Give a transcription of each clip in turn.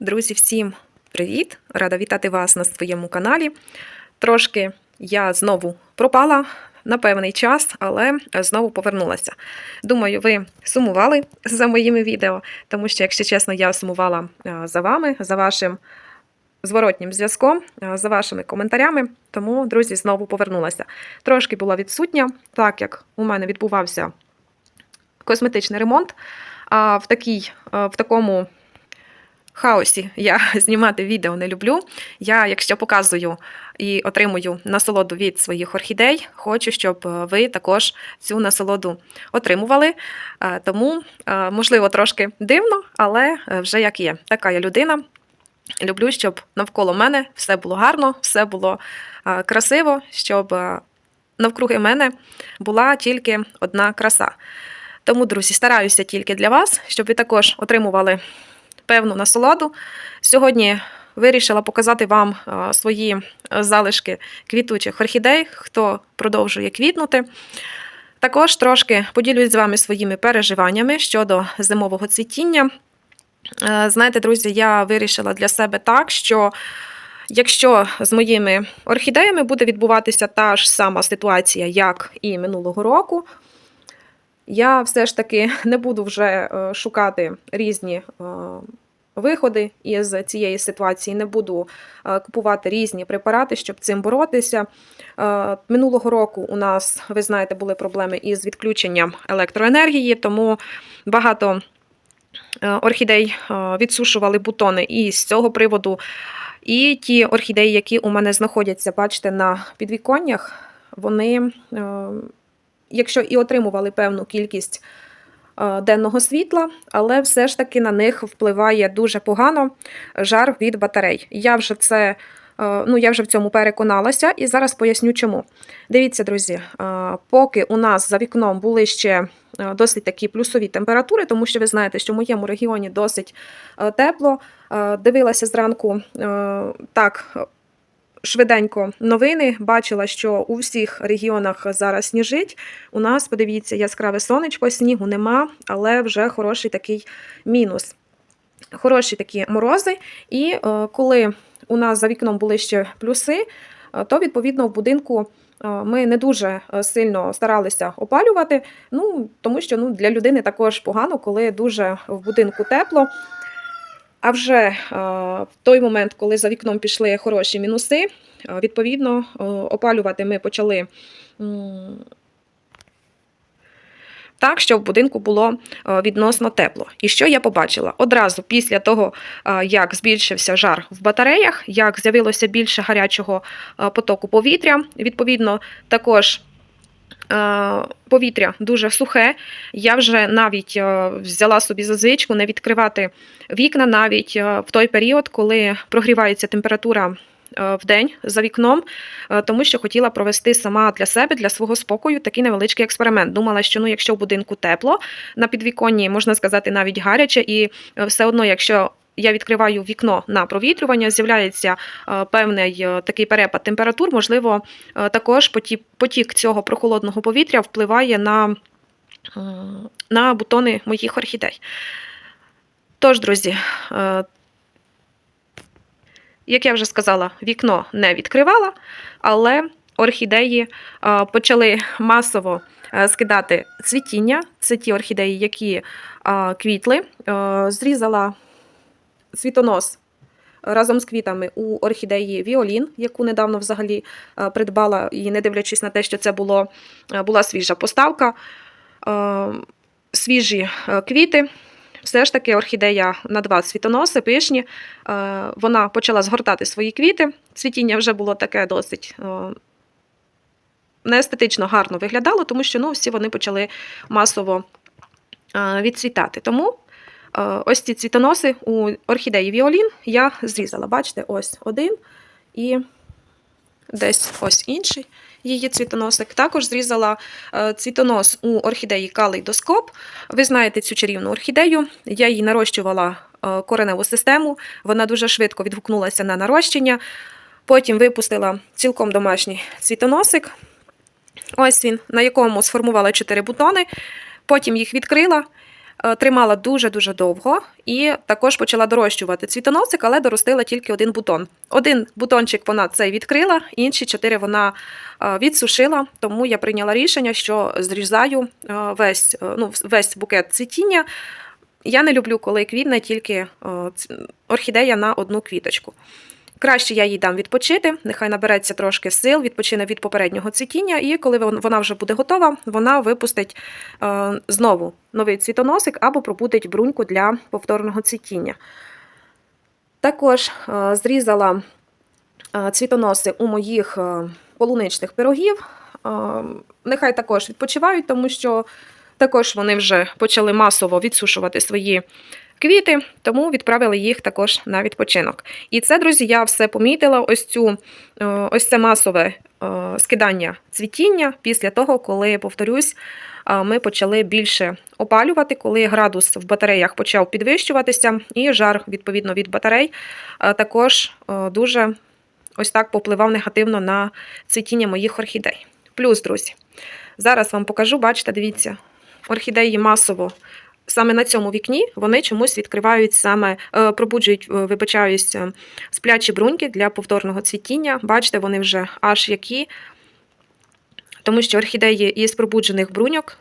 Друзі, всім привіт! Рада вітати вас на своєму каналі. Трошки я знову пропала на певний час, але знову повернулася. Думаю, ви сумували за моїми відео, тому що, якщо чесно, я сумувала е, за вами, за вашим зворотнім зв'язком, е, за вашими коментарями. Тому, друзі, знову повернулася. Трошки була відсутня, так як у мене відбувався косметичний ремонт. А в, такій, е, в такому хаосі я знімати відео не люблю. Я, якщо показую і отримую насолоду від своїх орхідей, хочу, щоб е, ви також цю насолоду отримували. Е, Тому, е, можливо, трошки дивно, але вже як є. Така я людина. Люблю, щоб навколо мене все було гарно, все було красиво, щоб навкруги мене була тільки одна краса. Тому, друзі, стараюся тільки для вас, щоб ви також отримували певну насолоду. Сьогодні вирішила показати вам е, свої е, залишки квітучих орхідей, хто продовжує квітнути. Також трошки поділюсь з вами своїми переживаннями щодо зимового цвітіння. Е, Знаєте, друзі, я вирішила для себе так, що якщо з моїми орхідеями буде відбуватися та ж сама ситуація, як і минулого року, я все ж таки не буду вже е, шукати різні е, виходи із цієї ситуації, не буду е, купувати різні препарати, щоб цим боротися. Минулого року у нас, ви знаєте, були проблеми із відключенням електроенергії, тому багато орхідей відсушували бутони і з цього приводу. І ті орхідеї, які у мене знаходяться, бачите, на підвіконнях, вони, якщо і отримували певну кількість е, денного світла, але все ж таки на них впливає дуже погано жар від батарей. Я вже це. е, Ну, я вже в цьому переконалася і зараз поясню чому. Дивіться, друзі, е, поки у нас за вікном були ще досить такі плюсові температури, тому що ви знаєте, що в моєму регіоні досить тепло. Дивилася зранку так швиденько новини. Бачила, що у всіх регіонах зараз сніжить. У нас, подивіться, яскраве сонечко, снігу нема, але вже хороший такий мінус. Хороші такі морози. І е, коли у нас за вікном були ще плюси, е, то відповідно в будинку. е, Ми не дуже сильно старалися опалювати, ну тому що ну, для людини також погано, коли дуже в будинку тепло. А вже е, в той момент, коли за вікном пішли хороші мінуси, е, відповідно, е, опалювати ми почали так, щоб в будинку було відносно тепло. І що я побачила? Одразу після того, як збільшився жар в батареях, як з'явилося більше гарячого потоку повітря, відповідно, також. Е, Повітря дуже сухе. Я вже навіть е, взяла собі за звичку не відкривати вікна навіть е, в той період, коли прогрівається температура в день за вікном, тому що хотіла провести сама для себе, для свого спокою такий невеличкий експеримент. Думала, що ну, якщо в будинку тепло, на підвіконні можна сказати навіть гаряче, і все одно, якщо я відкриваю вікно на провітрювання, з'являється е, певний е, такий перепад температур. Можливо, е, також потік, цього прохолодного повітря впливає на, на бутони моїх орхідей. Тож, друзі, як я вже сказала, вікно не відкривала, але орхідеї почали масово скидати цвітіння. Це ті орхідеї, які квітли. Зрізала цвітонос разом з квітами у орхідеї Віолін, яку недавно взагалі е, придбала, і не дивлячись на те, що це було, е, була свіжа поставка. Е, Свіжі квіти. Все ж таки орхідея на два цвітоноси, пишні. Вона почала згортати свої квіти. Цвітіння вже було таке досить неестетично гарно виглядало, тому що ну, всі вони почали масово відцвітати. Тому ось ці цвітоноси у орхідеї Віолін я зрізала. Бачите, ось один і десь ось інший її цвітоносик. Також зрізала е, цвітонос у орхідеї Калейдоскоп. Ви знаєте цю чарівну орхідею. Я її нарощувала е, кореневу систему. Вона дуже швидко відгукнулася на нарощення. Потім випустила цілком домашній цвітоносик. Ось він, на якому сформувала 4 бутони. Потім їх відкрила. Е, тримала дуже-дуже довго і також почала дорощувати цвітоносик, але доростила тільки один бутон. Один бутончик вона цей відкрила, інші чотири вона е, відсушила, тому я прийняла рішення, що зрізаю е, весь, ну, весь букет цвітіння. Я не люблю, коли квітне тільки орхідея на одну квіточку. Краще я їй дам відпочити, нехай набереться трошки сил, відпочине від попереднього цвітіння, і коли вона вже буде готова, вона випустить е, знову новий цвітоносик або пробудить бруньку для повторного цвітіння. Також е, зрізала е, цвітоноси у моїх полуничних пирогів. Нехай також відпочивають, тому що також вони вже почали масово відсушувати свої квіти, тому відправили їх також на відпочинок. І це, друзі, я все помітила. Ось цю е, ось це масове е, скидання цвітіння після того, коли, повторюсь, е, ми почали більше опалювати, коли градус в батареях почав підвищуватися, і жар, відповідно, від батарей також дуже ось так попливав негативно на цвітіння моїх орхідей. Плюс, друзі, зараз вам покажу, бачите, дивіться, орхідеї масово саме на цьому вікні вони чомусь відкривають саме, е, пробуджують, е, вибачаюсь, е, сплячі бруньки для повторного цвітіння. Бачите, вони вже аж які, тому що орхідеї із пробуджених бруньок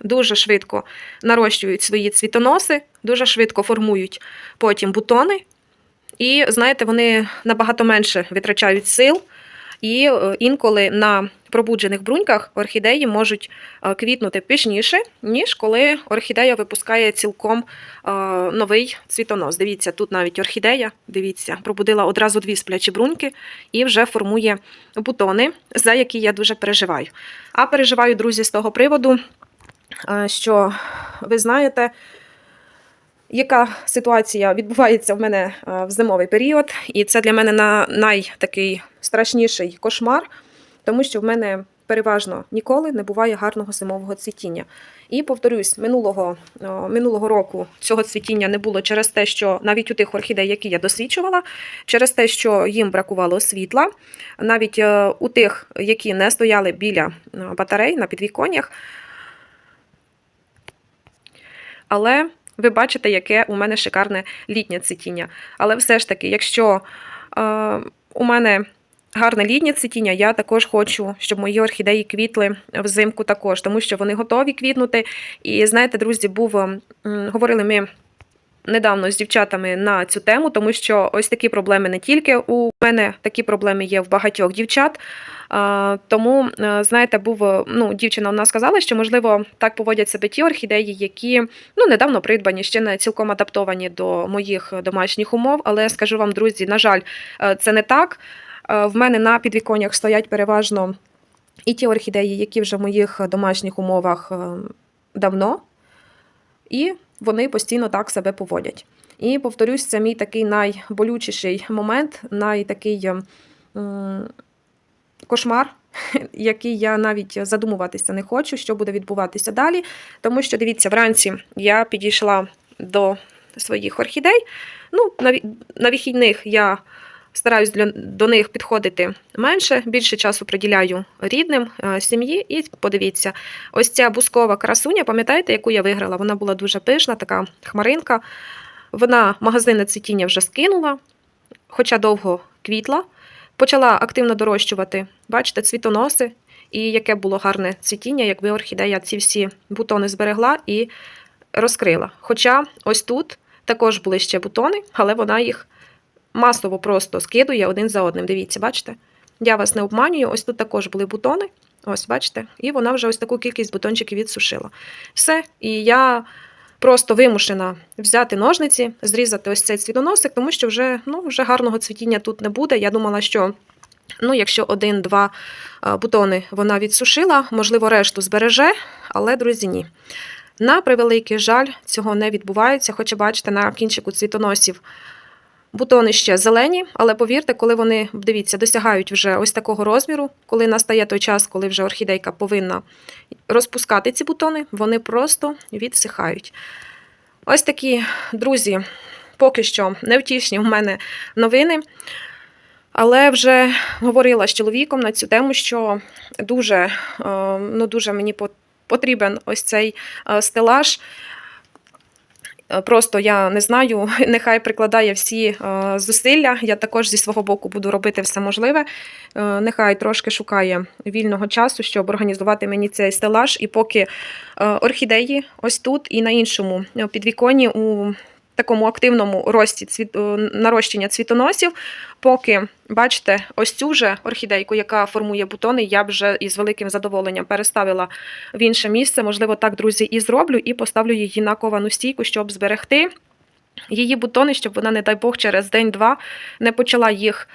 дуже швидко нарощують свої цвітоноси, дуже швидко формують потім бутони. І, знаєте, вони набагато менше витрачають сил. І е, інколи на пробуджених бруньках орхідеї можуть е, квітнути пишніше, ніж коли орхідея випускає цілком е, новий цвітонос. Дивіться, тут навіть орхідея, дивіться, пробудила одразу дві сплячі бруньки і вже формує бутони, за які я дуже переживаю. А переживаю, друзі, з того приводу, що ви знаєте, яка ситуація відбувається в мене е, в зимовий період, і це для мене на найтакий страшніший кошмар, тому що в мене переважно ніколи не буває гарного зимового цвітіння. І повторюсь, минулого, минулого року цього цвітіння не було через те, що навіть у тих орхідей, які я досвідчувала, через те, що їм бракувало світла, навіть е, у тих, які не стояли біля е, батарей на підвіконнях. Але ви бачите, яке у мене шикарне літнє цвітіння. Але все ж таки, якщо е, у мене гарне літнє цвітіння, я також хочу, щоб мої орхідеї квітли взимку також, тому що вони готові квітнути. І знаєте, друзі, був говорили ми. Недавно з дівчатами на цю тему, тому що ось такі проблеми не тільки у мене, такі проблеми є в багатьох дівчат. Тому, е, знаєте, був е, ну, дівчина вона сказала, що можливо так поводять себе ті орхідеї, які ну недавно придбані, ще не цілком адаптовані до моїх домашніх умов. Але скажу вам, друзі, на жаль, е, це не так. Е, В мене на підвіконнях стоять переважно і ті орхідеї, які вже в моїх домашніх умовах е, давно, і вони постійно так себе поводять. І повторюсь, це мій такий найболючіший момент, найтакий е, м, кошмар, який я навіть задумуватися не хочу, що буде відбуватися далі. Тому що, дивіться, вранці я підійшла до своїх орхідей. Ну, на вихідних я стараюсь для, до них підходити менше, більше часу приділяю рідним, е, сім'ї. І подивіться, ось ця бускова красуня, пам'ятаєте, яку я виграла? Вона була дуже пишна, така хмаринка. Вона магазинне цвітіння вже скинула, хоча довго квітла. Почала активно дорощувати, бачите, цвітоноси, і яке було гарне цвітіння, якби орхідея ці всі бутони зберегла і розкрила. Хоча ось тут також були ще бутони, але вона їх масово просто скидує один за одним. Дивіться, бачите? Я вас не обманюю, ось тут також були бутони. Ось, бачите, і вона вже ось таку кількість бутончиків відсушила. Все. І я просто вимушена взяти ножниці, зрізати ось цей цвітоносик, тому що вже, ну, вже гарного цвітіння тут не буде. Я думала, що ну, якщо один-два е, бутони вона відсушила, можливо, решту збереже, але, друзі, ні. На превеликий жаль, цього не відбувається, хоча бачите, на кінчику цвітоносів бутони ще зелені, але повірте, коли вони, дивіться, досягають вже ось такого розміру, коли настає той час, коли вже орхідейка повинна розпускати ці бутони, вони просто відсихають. Ось такі, друзі, поки що невтішні в мене новини. Але вже говорила з чоловіком на цю тему, що дуже, е, ну, дуже мені потрібен ось цей е, стелаж. Е, Просто я не знаю, нехай прикладає всі е, зусилля. Я також зі свого боку буду робити все можливе. Е, Нехай трошки шукає вільного часу, щоб організувати мені цей стелаж. І поки орхідеї ось тут і на іншому підвіконі у такому активному рості е, нарощення цвітоносів, поки бачите, ось цю же орхідейку, яка формує бутони, я б вже із великим задоволенням переставила в інше місце. Можливо, так, друзі, і зроблю, і поставлю її на ковану стійку, щоб зберегти її бутони, щоб вона, не дай Бог, через день-два не почала їх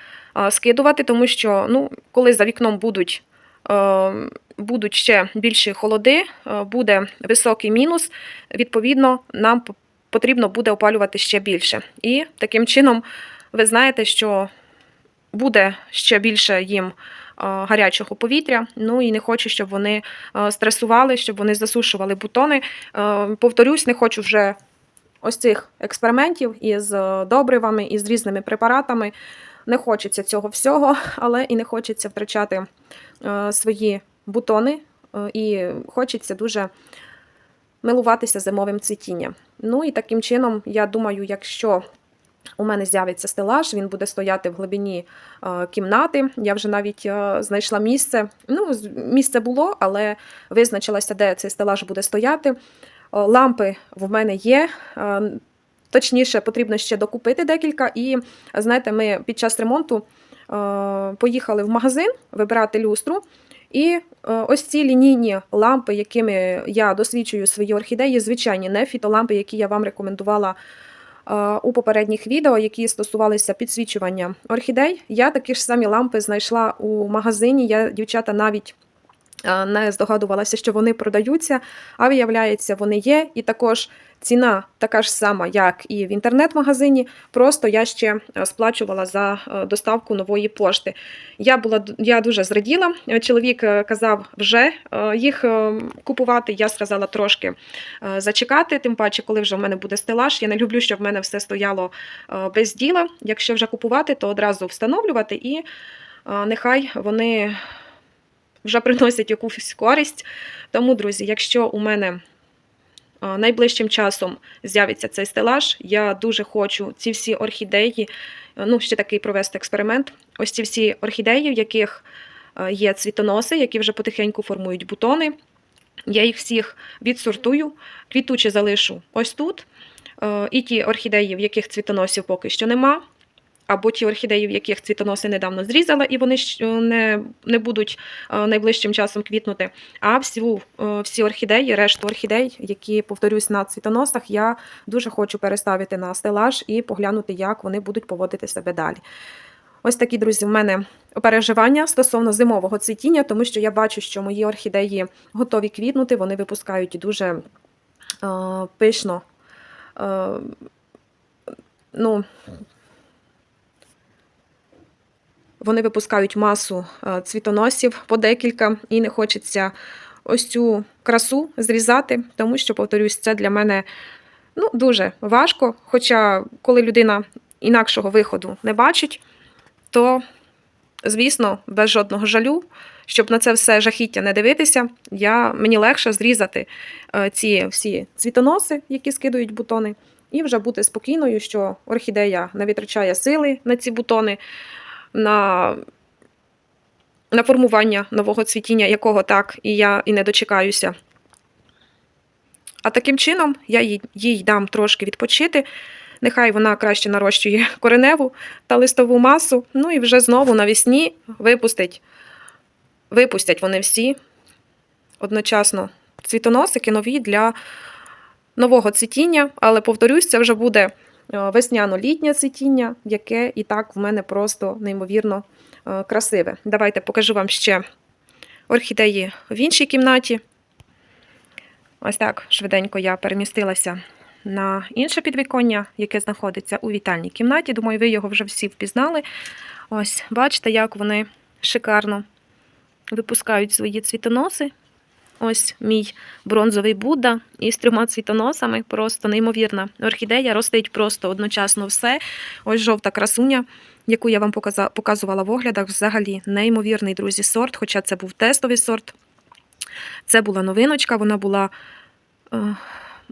скидувати, тому що ну, коли за вікном будуть. е, Будуть ще більші холоди, е, буде високий мінус. Відповідно, нам потрібно буде опалювати ще більше. І таким чином, ви знаєте, що буде ще більше їм гарячого повітря. Ну і не хочу, щоб вони стресували, щоб вони засушували бутони. Повторюсь, не хочу вже ось цих експериментів із добривами, із різними препаратами. Не хочеться цього всього, але і не хочеться втрачати свої бутони, і хочеться дуже милуватися зимовим цвітінням. Ну і таким чином, я думаю, якщо у мене з'явиться стелаж, він буде стояти в глибині е, кімнати. Я вже навіть е, знайшла місце. Ну, місце було, але визначилася, де цей стелаж буде стояти. Е, Лампи в мене є. Точніше, потрібно ще докупити декілька. І знаєте, ми під час ремонту поїхали в магазин вибирати люстру. І е, ось ці лінійні лампи, якими я досвідчую свої орхідеї, звичайні не фітолампи, які я вам рекомендувала е, у попередніх відео, які стосувалися підсвічування орхідей. Я такі ж самі лампи знайшла у магазині. Я, дівчата, навіть не здогадувалася, що вони продаються, а виявляється, вони є. І також ціна така ж сама, як і в інтернет-магазині. Просто я ще е, сплачувала за е, доставку нової пошти. Я була я дуже зраділа. Чоловік е, казав вже їх купувати. Я сказала трошки зачекати. Тим паче, коли вже в мене буде стелаж. Я не люблю, щоб в мене все стояло без діла. Якщо вже купувати, то одразу встановлювати і нехай вони вже приносять якусь користь. Тому, друзі, якщо у мене найближчим часом з'явиться цей стелаж, я дуже хочу ці всі орхідеї, ну, ще такий провести експеримент. Ось ці всі орхідеї, в яких є цвітоноси, які вже потихеньку формують бутони. Я їх всіх відсортую, квітучі залишу ось тут. І ті орхідеї, в яких цвітоносів поки що нема, або ті орхідеї, в яких цвітоноси недавно зрізала, і вони не, не будуть е, найближчим часом квітнути. А всю, е, всі орхідеї, решту орхідей, які, повторюсь, на цвітоносах, я дуже хочу переставити на стелаж і поглянути, як вони будуть поводити себе далі. Ось такі, друзі, в мене переживання стосовно зимового цвітіння, тому що я бачу, що мої орхідеї готові квітнути, вони випускають дуже е, пишно. Е, ну, вони випускають масу е, цвітоносів по декілька, і не хочеться ось цю красу зрізати, тому що, повторюсь, це для мене ну, дуже важко. Хоча, коли людина інакшого виходу не бачить, то, звісно, без жодного жалю, щоб на це все жахіття не дивитися, я, мені легше зрізати е, ці всі цвітоноси, які скидують бутони, і вже бути спокійною, що орхідея не витрачає сили на ці бутони, на, на формування нового цвітіння, якого так і я і не дочекаюся. А таким чином я їй, їй дам трошки відпочити. Нехай вона краще нарощує кореневу та листову масу. Ну і вже знову навесні випустить, випустять вони всі одночасно цвітоносики нові для нового цвітіння. Але повторюсь, це вже буде весняно-літнє цвітіння, яке і так в мене просто неймовірно е, красиве. Давайте покажу вам ще орхідеї в іншій кімнаті. Ось так швиденько я перемістилася на інше підвіконня, яке знаходиться у вітальній кімнаті. Думаю, ви його вже всі впізнали. Ось, бачите, як вони шикарно випускають свої цвітоноси. Ось мій бронзовий Будда із трьома цвітоносами. Просто неймовірна орхідея. Ростить просто одночасно все. Ось жовта красуня, яку я вам показувала в оглядах. Взагалі неймовірний, друзі, сорт, хоча це був тестовий сорт. Це була новиночка, вона була е,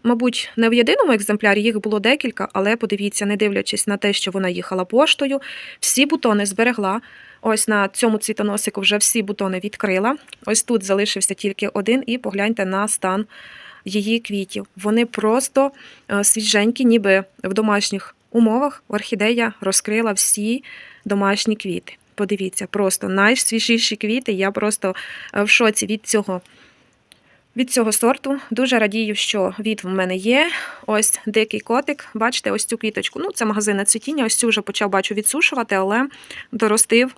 мабуть, не в єдиному екземплярі, їх було декілька, але подивіться, не дивлячись на те, що вона їхала поштою, всі бутони зберегла. Ось на цьому цвітоносику вже всі бутони відкрила. Ось тут залишився тільки один, і погляньте на стан її квітів. Вони просто е, свіженькі, ніби в домашніх умовах орхідея розкрила всі домашні квіти. Подивіться, просто найсвіжіші квіти. Я просто е, в шоці від цього. Від цього сорту дуже радію, що від в мене є. Ось дикий котик. Бачите, ось цю квіточку. Ну, це магазинне цвітіння. Ось цю вже почав бачу відсушувати, але доростив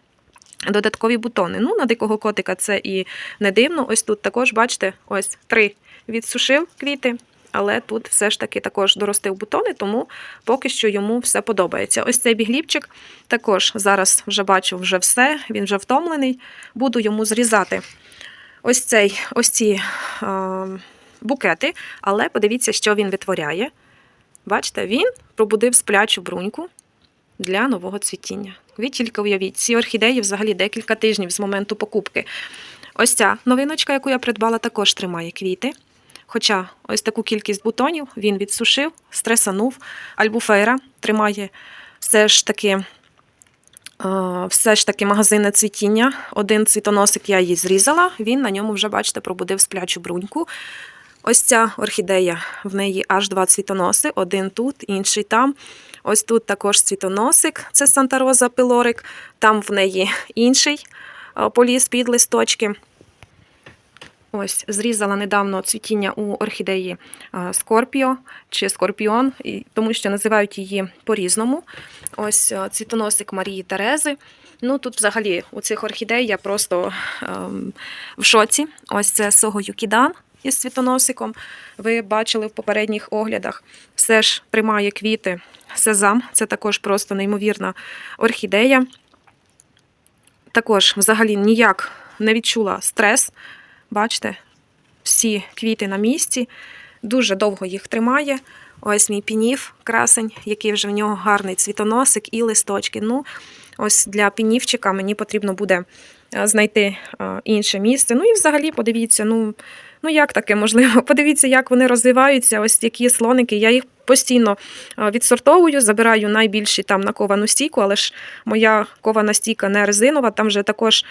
додаткові бутони. Ну, на дикого котика це і не дивно. Ось тут також, бачите, ось три відсушив квіти, але тут все ж таки також доростив бутони, тому поки що йому все подобається. Ось цей бігліпчик також зараз вже бачу вже все, він вже втомлений. Буду йому зрізати ось цей, ось ці е, букети, але подивіться, що він витворяє. Бачите, він пробудив сплячу бруньку для нового цвітіння. Ви тільки уявіть, ці орхідеї взагалі декілька тижнів з моменту покупки. Ось ця новиночка, яку я придбала, також тримає квіти. Хоча ось таку кількість бутонів він відсушив, стресанув. Альбуфейра тримає все ж таки, е, все ж таки магазинне цвітіння. Один цвітоносик я її зрізала, він на ньому вже, бачите, пробудив сплячу бруньку. Ось ця орхідея, в неї аж два цвітоноси, один тут, інший там. Ось тут також цвітоносик, це Санта Роза пилорик, там в неї інший е, поліз під листочки. Ось, зрізала недавно цвітіння у орхідеї е, Скорпіо чи Скорпіон, тому що називають її по-різному. Ось е, цвітоносик Марії Терези. Ну тут взагалі у цих орхідей я просто ем, в шоці. Ось це Сого Юкідан із цвітоносиком. Ви бачили в попередніх оглядах. Все ж тримає квіти. Сезам це також просто неймовірна орхідея. Також взагалі ніяк не відчула стрес. Бачите, всі квіти на місці. Дуже довго їх тримає. Ось мій пінів, красень, який вже в нього гарний цвітоносик і листочки. Ну, ось для пінівчика мені потрібно буде е, знайти е, інше місце. Ну і взагалі подивіться, ну, ну як таке можливо? Подивіться, як вони розвиваються, ось які слоники. Я їх постійно відсортовую, забираю найбільші там на ковану стійку, але ж моя кована стійка не резинова, там вже також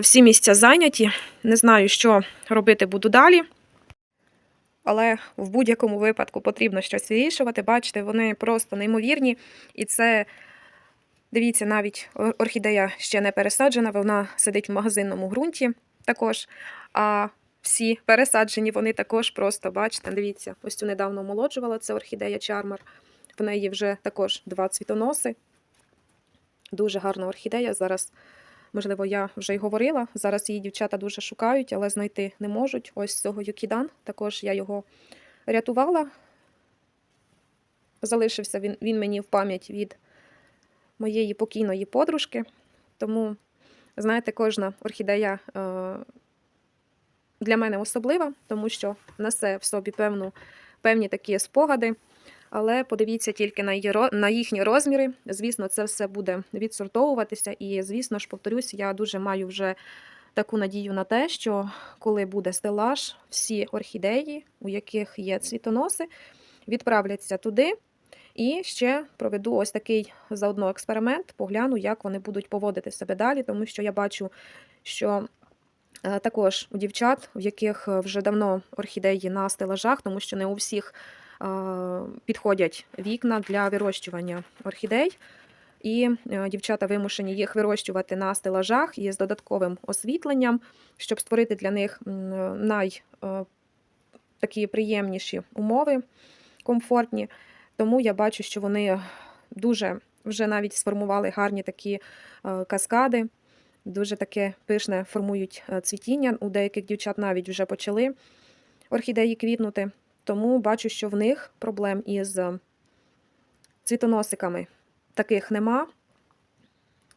всі місця зайняті. Не знаю, що робити буду далі. Але в будь-якому випадку потрібно щось вирішувати. Бачите, вони просто неймовірні. І це, дивіться, навіть орхідея ще не пересаджена, вона сидить в магазинному ґрунті також. А всі пересаджені, вони також просто, бачите, дивіться, ось цю недавно омолоджувала, це орхідея Чармар. В неї вже також два цвітоноси. Дуже гарна орхідея. Зараз, можливо, я вже й говорила. Зараз її дівчата дуже шукають, але знайти не можуть. Ось цього Юкідан. Також я його рятувала. Залишився він, він мені в пам'ять від моєї покійної подружки. Тому, знаєте, кожна орхідея е, для мене особлива, тому що несе в собі певну, певні такі спогади. Але подивіться тільки на, її, на їхні розміри. Звісно, це все буде відсортовуватися. І, звісно ж, повторюсь, я дуже маю вже таку надію на те, що коли буде стелаж, всі орхідеї, у яких є цвітоноси, відправляться туди. І ще проведу ось такий заодно експеримент, погляну, як вони будуть поводити себе далі, тому що я бачу, що також у дівчат, в яких е, вже давно орхідеї на стелажах, тому що не у всіх е, підходять вікна для вирощування орхідей. І е, дівчата вимушені їх вирощувати на стелажах і з додатковим освітленням, щоб створити для них най е, такі приємніші умови, комфортні. Тому я бачу, що вони дуже вже навіть сформували гарні такі е, каскади, дуже таке пишне формують е, цвітіння. У деяких дівчат навіть вже почали орхідеї квітнути. Тому бачу, що в них проблем із е, цвітоносиками таких нема.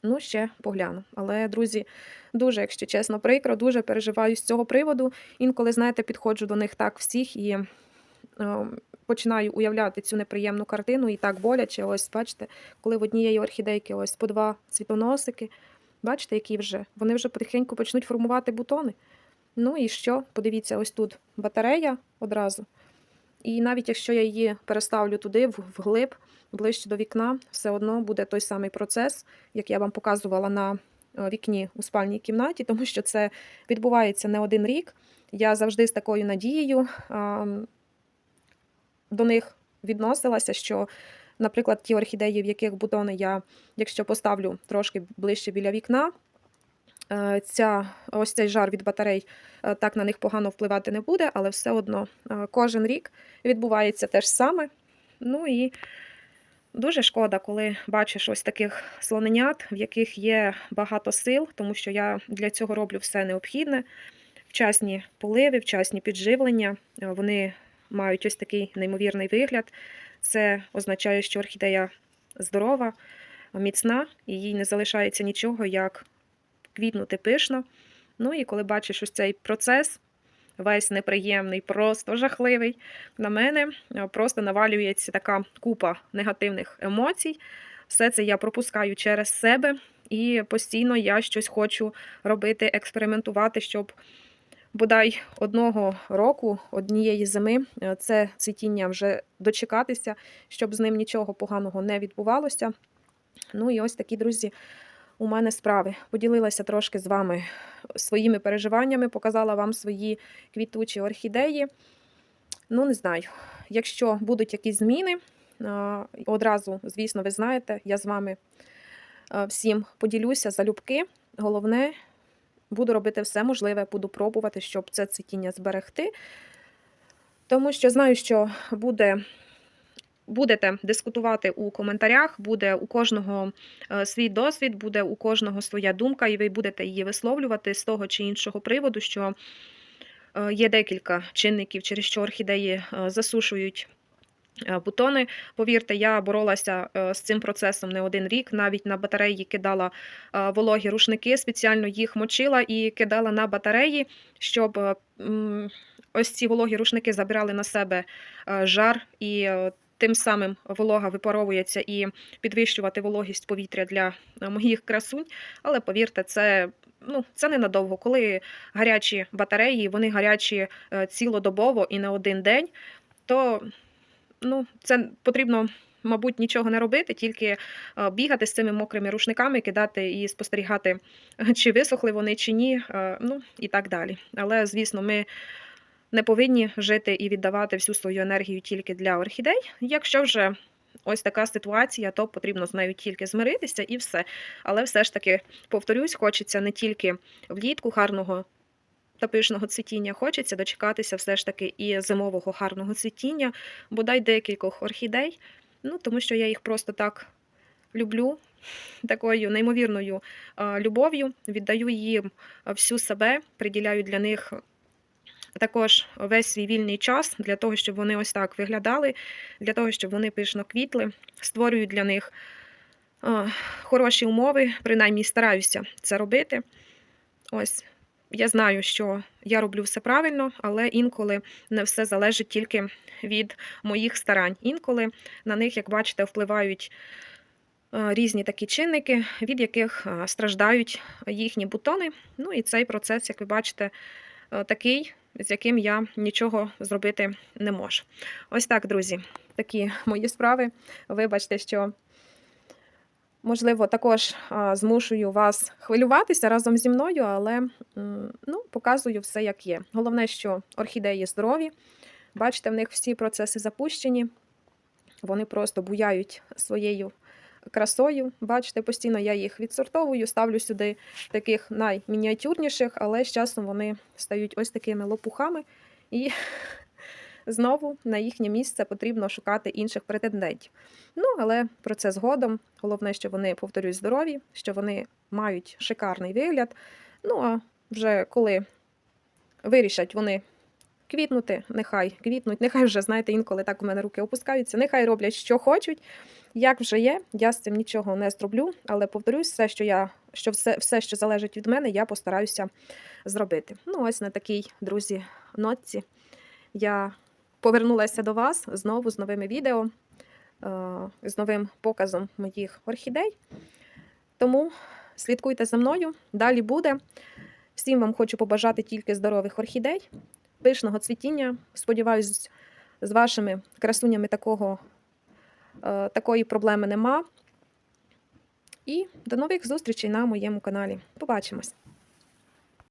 Ну, ще погляну. Але, друзі, дуже, якщо чесно, прикро, дуже переживаю з цього приводу. Інколи, знаєте, підходжу до них так всіх і е, починаю уявляти цю неприємну картину, і так боляче. Ось, бачите, коли в однієї орхідейки ось по два цвітоносики. Бачите, які вже? Вони вже потихеньку почнуть формувати бутони. Ну і що? Подивіться, ось тут батарея одразу. І навіть якщо я її переставлю туди, вглиб, ближче до вікна, все одно буде той самий процес, як я вам показувала на е, вікні у спальній кімнаті, тому що це відбувається не один рік. Я завжди з такою надією до них відносилася, що, наприклад, ті орхідеї, в яких бутони я, якщо поставлю трошки ближче біля вікна, е, ця, ось цей жар від батарей е, так на них погано впливати не буде, але все одно е, кожен рік відбувається те ж саме. Ну і дуже шкода, коли бачиш ось таких слоненят, в яких є багато сил, тому що я для цього роблю все необхідне. Вчасні поливи, вчасні підживлення. Вони мають ось такий неймовірний вигляд. Це означає, що орхідея здорова, міцна, і їй не залишається нічого, як квітнути пишно. Ну і коли бачиш ось цей процес, весь неприємний, просто жахливий, на мене е, просто навалюється така купа негативних емоцій. Все це я пропускаю через себе, і постійно я щось хочу робити, експериментувати, щоб бодай одного року, однієї зими, е, це цвітіння вже дочекатися, щоб з ним нічого поганого не відбувалося. Ну і ось такі, друзі, у мене справи. Поділилася трошки з вами своїми переживаннями, показала вам свої квітучі орхідеї. Ну, не знаю. Якщо будуть якісь зміни, одразу, звісно, ви знаєте, я з вами всім поділюся залюбки. Головне, буду робити все можливе, буду пробувати, щоб це цвітіння зберегти. Тому що знаю, що буде. Будете дискутувати у коментарях, буде у кожного е, свій досвід, буде у кожного своя думка, і ви будете її висловлювати з того чи іншого приводу, що е, є декілька чинників, через що орхідеї е, засушують бутони. Повірте, я боролася е, з цим процесом не один рік. Навіть на батареї кидала е, вологі рушники, спеціально їх мочила і кидала на батареї, щоб е, ось ці вологі рушники забирали на себе е, жар і. е, Тим самим волога випаровується і підвищувати вологість повітря для е, моїх красунь. Але повірте, це, ну, це ненадовго. Коли гарячі батареї, вони гарячі е, цілодобово і не один день, то ну, це потрібно. Мабуть, нічого не робити, тільки е, бігати з цими мокрими рушниками, кидати і спостерігати, чи висохли вони, чи ні, е, ну і так далі. Але, звісно, ми не повинні жити і віддавати всю свою енергію тільки для орхідей. Якщо вже ось така ситуація, то потрібно з нею тільки змиритися і все. Але все ж таки, повторюсь, хочеться не тільки влітку гарного та пишного цвітіння, хочеться дочекатися все ж таки і зимового гарного цвітіння, бодай декількох орхідей. Ну, тому що я їх просто так люблю, такою неймовірною любов'ю, віддаю їм всю себе, приділяю для них також весь свій вільний час для того, щоб вони ось так виглядали, для того, щоб вони пишно квітли, створюю для них хороші умови, принаймні стараюся це робити. Ось. Я знаю, що я роблю все правильно, але інколи не все залежить тільки від моїх старань. Інколи на них, як бачите, впливають е, різні такі чинники, від яких е, страждають їхні бутони. Ну і цей процес, як ви бачите, е, такий, з яким я нічого зробити не можу. Ось так, друзі, такі мої справи. Вибачте, що. Можливо, також змушую вас хвилюватися разом зі мною, але ну, показую все, як є. Головне, що орхідеї здорові. Бачите, в них всі процеси запущені, вони просто буяють своєю красою. Бачите, постійно я їх відсортовую, ставлю сюди таких наймініатюрніших, але з часом вони стають ось такими лопухами. І знову на їхнє місце потрібно шукати інших претендентів. Ну, але про це згодом. Головне, що вони, повторюсь, здорові, що вони мають шикарний вигляд. Ну, а вже коли вирішать вони квітнути, нехай квітнуть, нехай вже, знаєте, інколи так у мене руки опускаються, нехай роблять, що хочуть. Як вже є, я з цим нічого не зроблю, але повторюсь, все, що я, що все, все, що залежить від мене, я постараюся зробити. Ну, ось на такій, друзі, нотці я повернулася до вас знову з новими відео, е, з новим показом моїх орхідей. Тому слідкуйте за мною, далі буде. Всім вам хочу побажати тільки здорових орхідей, пишного цвітіння. Сподіваюсь, З вашими красунями такого, е, такої проблеми нема. І до нових зустрічей на моєму каналі. Побачимось!